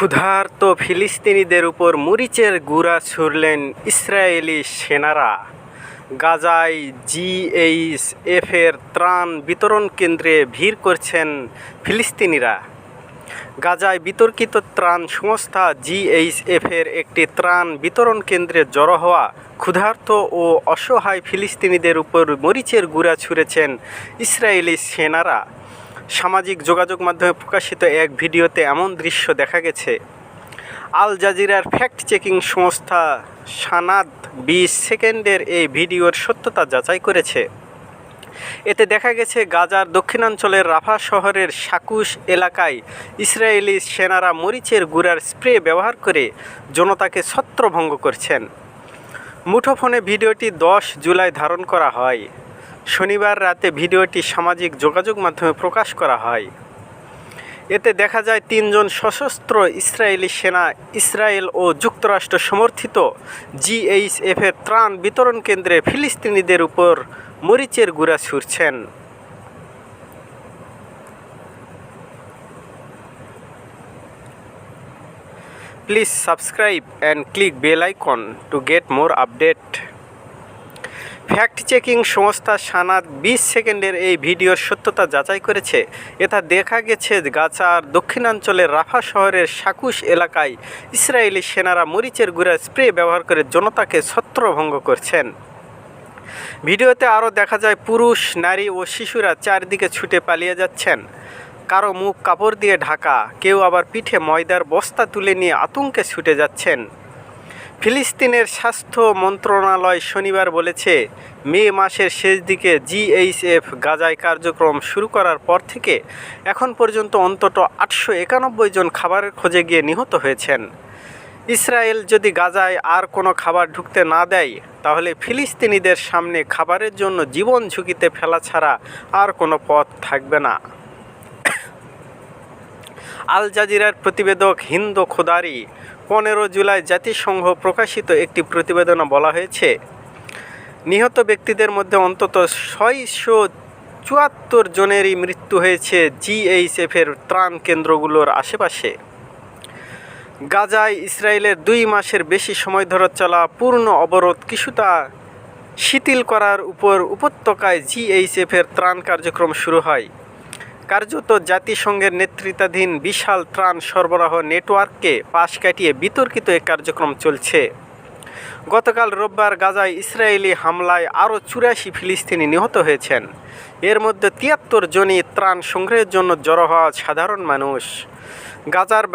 ক্ষুধার্ত ফিলিস্তিনিদের উপর মরিচের গুঁড়া ছুড়লেন ইসরায়েলি সেনারা। গাজায় জিএইচএফের ত্রাণ বিতরণ কেন্দ্রে ভিড় করছেন ফিলিস্তিনিরা। গাজায় বিতর্কিত ত্রাণ সংস্থা জিএইচএফের একটি ত্রাণ বিতরণ কেন্দ্রে জড়ো হওয়া ক্ষুধার্ত ও অসহায় ফিলিস্তিনিদের উপর মরিচের গুঁড়া ছুঁড়েছেন ইসরায়েলি সেনারা। সামাজিক যোগাযোগ মাধ্যমে প্রকাশিত এক ভিডিওতে এমন দৃশ্য দেখা গেছে। আল জাজিরার ফ্যাক্ট চেকিং সংস্থা সানাদ বিশ সেকেন্ডের এই ভিডিওর সত্যতা যাচাই করেছে। এতে দেখা গেছে, গাজার দক্ষিণাঞ্চলের রাফা শহরের সাকুশ এলাকায় ইসরায়েলি সেনারা মরিচের গুড়ার স্প্রে ব্যবহার করে জনতাকে ছত্রভঙ্গ করছেন। মুঠোফোনে ভিডিওটি দশ জুলাই ধারণ করা হয়। শনিবার রাতে ভিডিওটি সামাজিক যোগাযোগ মাধ্যমে প্রকাশ করা হয় এতে দেখা যায় তিনজন সশস্ত্র ইসরায়েলি সেনা, ইসরায়েল ও যুক্তরাষ্ট্র সমর্থিত জিএইচএফের ত্রাণ বিতরণ কেন্দ্রে ফিলিস্তিনিদের উপর মরিচের গুঁড়া ছুড়ছেন Please subscribe and click bell icon to get more update. Fact checking সংস্থা সানাদ বিশ সেকেন্ডের এই ভিডিওর সত্যতা যাচাই করেছে। এটা দেখা গেছে গাজার দক্ষিণাঞ্চলের রাফা শহরের সাকুশ এলাকায় ইসরায়েলি সেনারা মরিচের গুঁড়া স্প্রে ব্যবহার করে জনতাকে ছত্রভঙ্গ করছেন। ভিডিওতে আরও দেখা যায়, পুরুষ, নারী ও শিশুরা চারদিকে ছুটে পালিয়ে যাচ্ছেন। কারও মুখ কাপড় দিয়ে ঢাকা, কেউ আবার পিঠে ময়দার বস্তা তুলে নিয়ে আতঙ্কে ছুটে যাচ্ছেন। ফিলিস্তিনের স্বাস্থ্য মন্ত্রণালয় শনিবার বলেছে, মে মাসের শেষ দিকে জিএইচএফ গাজায় কার্যক্রম শুরু করার পর থেকে এখন পর্যন্ত অন্তত আটশো একানব্বই জন খাবারের খোঁজে গিয়ে নিহত হয়েছেন। ইসরায়েল যদি গাজায় আর কোনো খাবার ঢুকতে না দেয়, তাহলে ফিলিস্তিনিদের সামনে খাবারের জন্য জীবন ঝুঁকিতে ফেলা ছাড়া আর কোনো পথ থাকবে না। আল জাজিরার প্রতিবেদক হিন্দু খোদারি পনেরো জুলাই জাতিসংঘ প্রকাশিত একটি প্রতিবেদনে বলা হয়েছে, নিহত ব্যক্তিদের মধ্যে অন্তত ছয়শো চুয়াত্তর জনেরই মৃত্যু হয়েছে জিএইচএফের ত্রাণ কেন্দ্রগুলোর আশেপাশে। গাজায় ইসরায়েলের দুই মাসের বেশি সময় ধরে চলা পূর্ণ অবরোধ কিছুটা শিথিল করার উপর উপত্যকায় জিএইচএফের ত্রাণ কার্যক্রম শুরু হয়। কার্যত জাতিসংঘের নেতৃত্বাধীন বিশাল ত্রাণ সরবরাহ নেটওয়ার্ককে পাশ কাটিয়ে বিতর্কিত এ কার্যক্রম চলছে। গতকাল রোববার গাজায় ইসরায়েলি হামলায় আরও চুরাশি ফিলিস্তিনি নিহত হয়েছেন। এর মধ্যে তিয়াত্তর জনই ত্রাণ সংগ্রহের জন্য জড়ো হওয়া সাধারণ মানুষ। গাজার